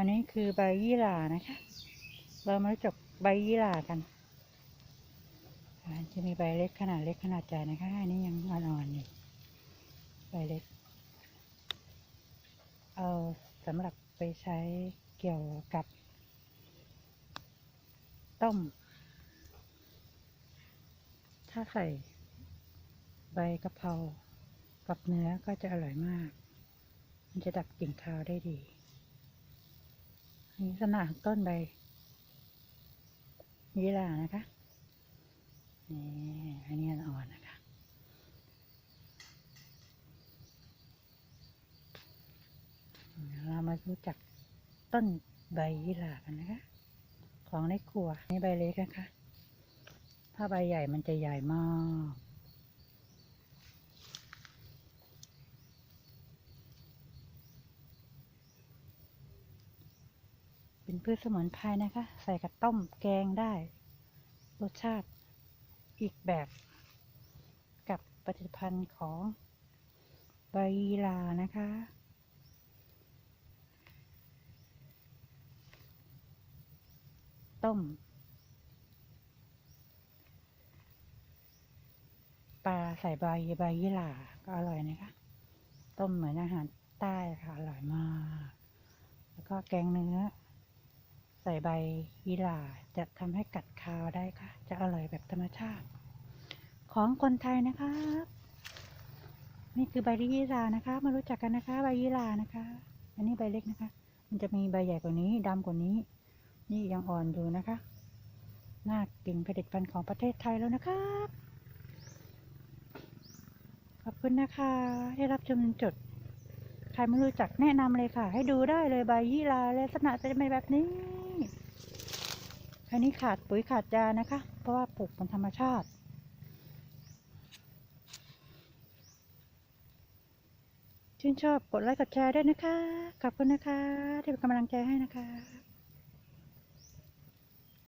อันนี้คือใบยี่หร่านะคะ เรามารู้จักใบยี่หร่ากันจะมีใบเล็กขนาดเล็กขนาดใหญ่นะคะ อันนี้ยังอ่อนๆอยู่ใบเล็ก เอาสำหรับไปใช้เกี่ยวกับ ต้ม ถ้าใส่ใบกะเพรากับเนื้อก็จะอร่อยมาก มันจะดับกลิ่นคาวได้ดี นนี้ลักษณะของต้นใบยี่หร่านะคะนี่อันนี้อ่อนนะคะ เรามารู้จักต้นใบยี่หร่ากันนะคะ ของในครัวนี่ใบเล็กนะคะ ถ้าใบใหญ่มันจะใหญ่มาก เป็นพืชสมุนไพรนะคะ ใส่กับต้มแกงได้ รสชาติอีกแบบกับผลิตภัณฑ์ของใบยีลานะคะต้มปลาใส่ใบใบยี่หร่าก็อร่อยนะคะ ต้มเหมือนอาหารใต้ค่ะ อร่อยมาก แล้วก็แกงเนื้อ ส่ใบยีหร่าจะทำให้กัดคาวได้ค่ะ จะอร่อยแบบธรรมชาติ ของคนไทยนะครับ นี่คือใบยีหร่านะคะ มารู้จักกันนะคะ ใบยีหร่านะคะ อันนี้ใบเล็กนะคะ มันจะมีใบใหญ่กว่านี้ดำกว่านี้ นี่ยังอ่อนอยู่นะคะ น่ากินผลิตภัณฑ์ของประเทศไทยแล้วนะครับขอบคุณนะคะที่รับชมจนจดใครไม่รู้จักแนะนำเลยค่ะ ให้ดูได้เลยใบยี่ลาลักษณะจะเป็นแบบนี้ อันนี้ขาดปุ๋ยขาดยานะคะ เพราะว่าปลูกบนธรรมชาติ ชื่นชอบกดไลค์กดแชร์ด้วยนะคะ ขอบคุณนะคะ ที่เป็นกำลังใจให้นะคะ